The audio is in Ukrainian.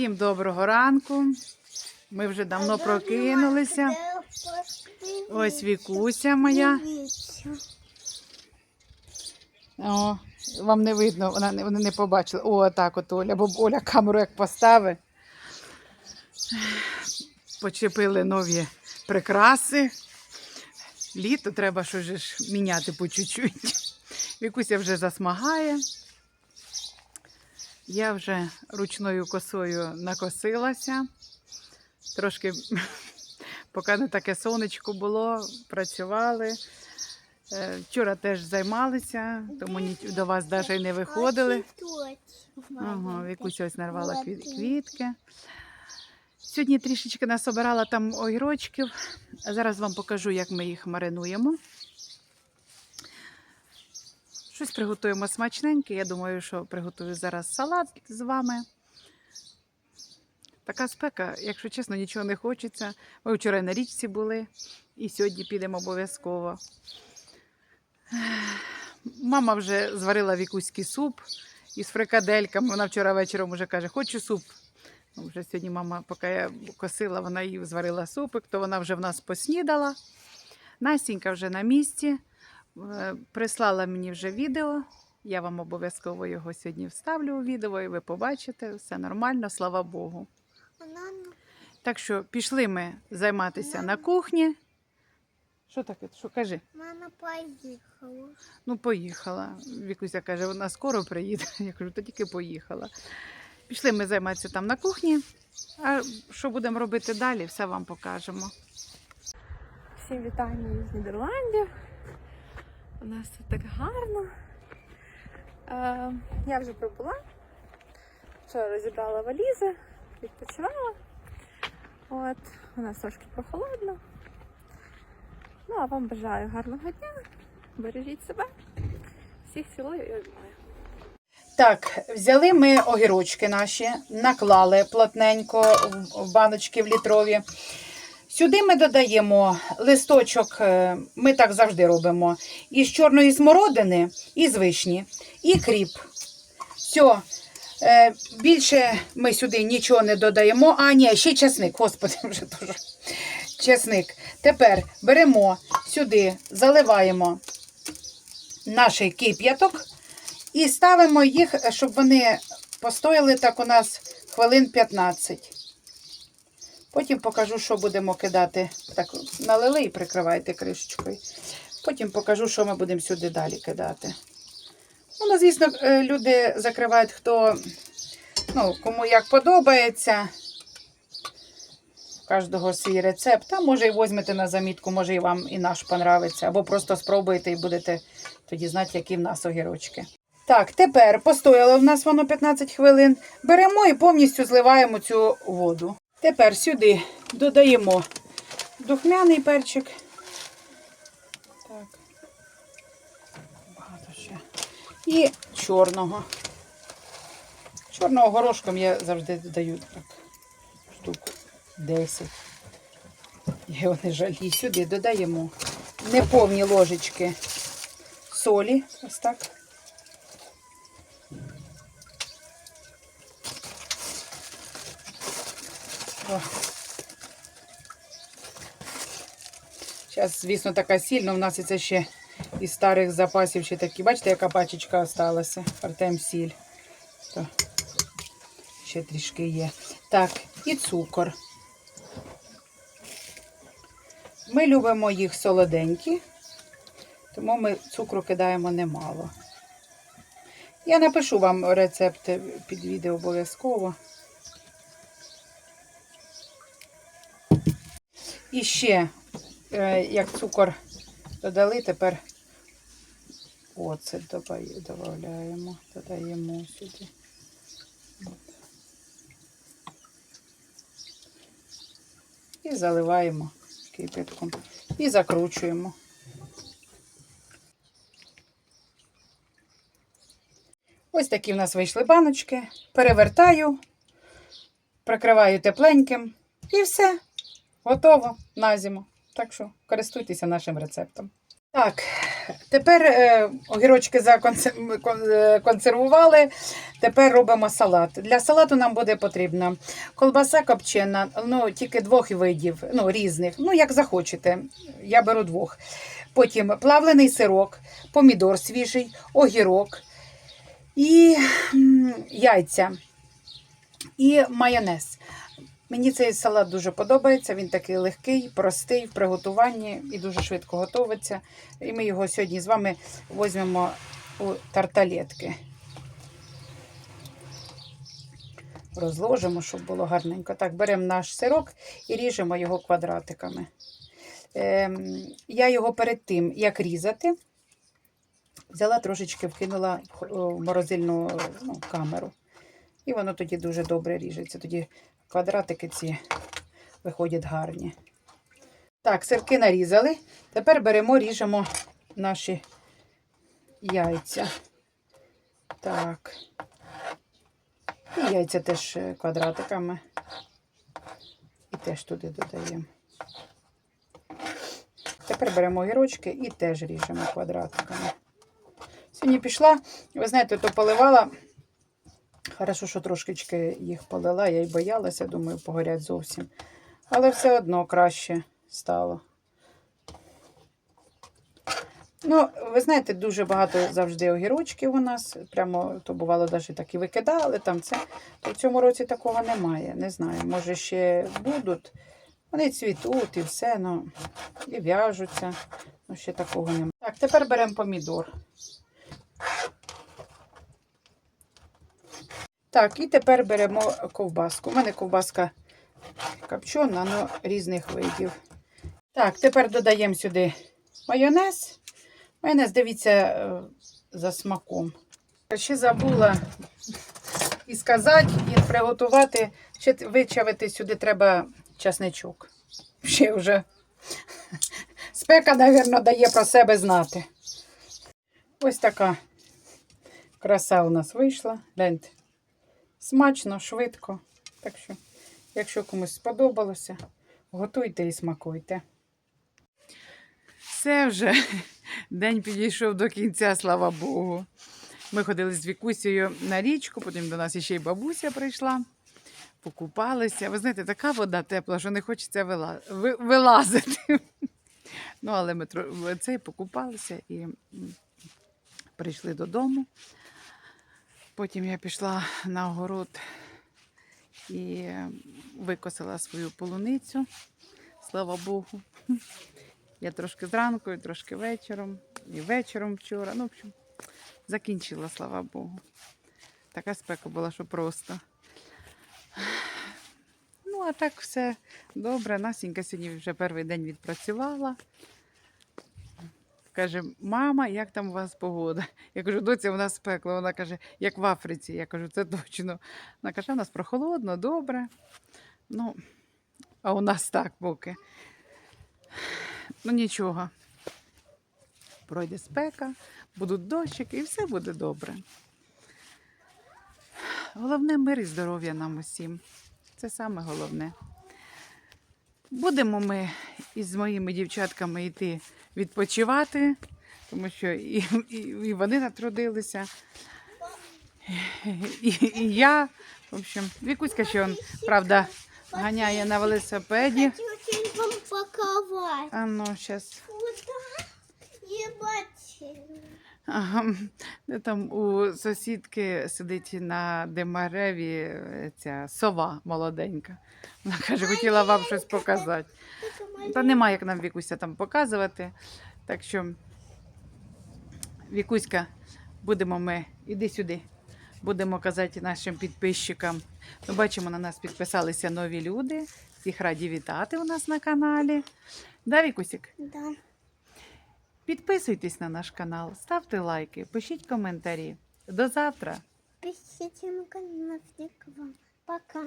Всім доброго ранку. Ми вже давно прокинулися. Ось Вікуся моя. О, вам не видно, вона не, вони не побачили. О, так от Оля, бо Оля камеру як поставить. Почепили нові прикраси. Літо треба щось міняти по чуть-чуть. Вікуся вже засмагає. Я вже ручною косою накосилася. Трошки, поки не таке сонечко було, працювали. Е, Вчора теж займалися, тому до вас навіть не виходили. Ага, Вікуся ось нарвала квітки. Сьогодні трішечки насобирала там огірочків. Зараз вам покажу, як ми їх маринуємо. Щось приготуємо смачненьке. Я думаю, що приготую зараз салат з вами. Така спека, якщо чесно, нічого не хочеться. Ми вчора на річці були і сьогодні підемо обов'язково. Мама вже зварила вікуський суп із фрикадельками. Вона вчора вечором вже каже, хочу суп. Ну, Вже сьогодні мама, поки я косила, вона їй зварила супик, то вона вже в нас поснідала. Настінька вже на місці. Е, Прислала мені вже відео. Я вам обов'язково його сьогодні вставлю у відео, і ви побачите, все нормально, слава Богу. Так що пішли ми займатися на кухні. Що таке? Що кажи? Мама поїхала. Ну, поїхала. Вікуся каже, вона скоро приїде. Я кажу, то тільки поїхала. Пішли ми займатися там на кухні. А що будемо робити далі, все вам покажемо. Всім вітання з Нідерландів. У нас тут так гарно. Е, я вже прибула. Вчора розібрала валізи, відпочивала. От, у нас трошки прохолодно. Ну, а вам бажаю гарного дня. Бережіть себе. Всіх цілую і обіймаю. Так, взяли ми огірочки наші, наклали плотненько в баночки в літрові. Сюди ми додаємо листочок, е, ми так завжди робимо, із чорної смородини, і з вишні, і кріп. Все. Більше ми сюди нічого не додаємо. А, ні, ще часник, господи, вже теж. Часник. Тепер беремо сюди, заливаємо наш кип'яток і ставимо їх, щоб вони постояли так у нас хвилин 15. Потім покажу, що будемо кидати. Так, налили і прикривайте кришечкою. Потім покажу, що ми будемо сюди далі кидати. Ну, ну, звісно, е, люди закривають, хто ну, кому як подобається. У Кожного свій рецепт. А може і візьмете на замітку, може і вам і наш понравиться. Або просто спробуєте і будете тоді знати, які в нас огірочки. Так, тепер постояло в нас воно 15 хвилин. Беремо і повністю зливаємо цю воду. Тепер сюди додаємо духмяний перчик. Так. Багато ще. І чорного. Чорного горошком я завжди додаю так, штук 10. Я його не жалію. Сюди додаємо неповні ложечки солі. Ось так. Зараз, звісно, така сильна. У нас це ще із старих запасів ще такі. Бачите, яка пачечка залишилася? Артем сіль. То ще трішки є. Так, і цукор. Ми любимо їх солоденькі, тому ми цукру кидаємо немало. Я напишу вам рецепт під відео обов'язково. І ще, як цукор додали, тепер оцет додаємо, додаємо сюди. І заливаємо кипятком. І закручуємо. Ось такі в нас вийшли баночки. Перевертаю, прикриваю тепленьким і все. Готово на зиму. Так що користуйтеся нашим рецептом. Так, тепер е, огірочки законсер- кон- е. Тепер робимо салат. Для салату нам буде потрібна колбаса копчена, ну тільки двох видів, ну різних. Ну як захочете. Я беру двох. Потім плавлений сирок, помідор свіжий, огірок і яйця і майонез. Мені цей салат дуже подобається. Він такий легкий, простий в приготуванні і дуже швидко готується. І ми його сьогодні з вами візьмемо у тарталетки. Розложимо, щоб було гарненько. Так, беремо наш сирок і ріжемо його квадратиками. Ем, я його перед тим, як різати, взяла трошечки, вкинула в морозильну ну, камеру. І воно тоді дуже добре ріжеться. Тоді квадратики ці виходять гарні. Так, сирки нарізали. Тепер беремо, ріжемо наші яйця. Так. І яйця теж квадратиками. І теж туди додаємо. Тепер беремо огірочки і теж ріжемо квадратиками. Сьогодні пішла, ви знаєте, то поливала. Хорошо, що трошечки їх полила, я й боялася, думаю, погорять зовсім. Але все одно краще стало. Ну, ви знаєте, дуже багато завжди огірочків у нас. Прямо то бувало навіть так і викидали там це. То в цьому році такого немає. Не знаю. Може ще будуть. Вони цвітуть і все, ну і в'яжуться. Ну, ще такого немає. Так, тепер беремо помідор. Так, і тепер беремо ковбаску. У мене ковбаска копчена, але різних видів. Так, тепер додаємо сюди майонез. Майонез, дивіться, е, за смаком. Ще забула і сказати, і приготувати. Ще вичавити сюди треба часничок. Ще вже спека, мабуть, дає про себе знати. Ось така краса у нас вийшла. Гляньте. Смачно, швидко. Так що, якщо комусь сподобалося, готуйте і смакуйте. Все вже день підійшов до кінця, слава Богу. Ми ходили з Вікусею на річку, потім до нас ще й бабуся прийшла, покупалися. Ви знаєте, така вода тепла, що не хочеться вилазити. Ну, але ми цей покупалися і прийшли додому. Потім я пішла на огород і викосила свою полуницю. Слава Богу. Я трошки зранку, трошки вечором, і вечором вчора. Ну, в общем, закінчила, слава Богу. Така спека була, що просто. Ну, а так все добре. Насінька сьогодні вже перший день відпрацювала. Каже, мама, як там у вас погода? Я кажу, доця, у нас спекло. Вона каже, як в Африці. Я кажу, це точно. Вона каже, у нас прохолодно, добре. Ну, а у нас так поки. Ну нічого. Пройде спека, будуть дощики і все буде добре. Головне мир і здоров'я нам усім. Це саме головне. Будемо ми із моїми дівчатками йти відпочивати, тому що і, і, і вони натрудилися. І, і я, в общем, Вікуська, що он, правда, ганяє на велосипеді. Хочу вам. А ну, зараз. Ага, там у сусідки сидить на демареві е, ця сова молоденька. Вона каже, хотіла вам щось показати. Та немає як нам Вікуся там показувати. Так що, Вікуська, будемо ми, іди сюди. Будемо казати нашим підписчикам. Ми бачимо, на нас підписалися нові люди. Всіх раді вітати у нас на каналі. Да, Вікусік? Да. Підписуйтесь на наш канал, ставте лайки, пишіть коментарі. До завтра! Пишите на канал. Пока.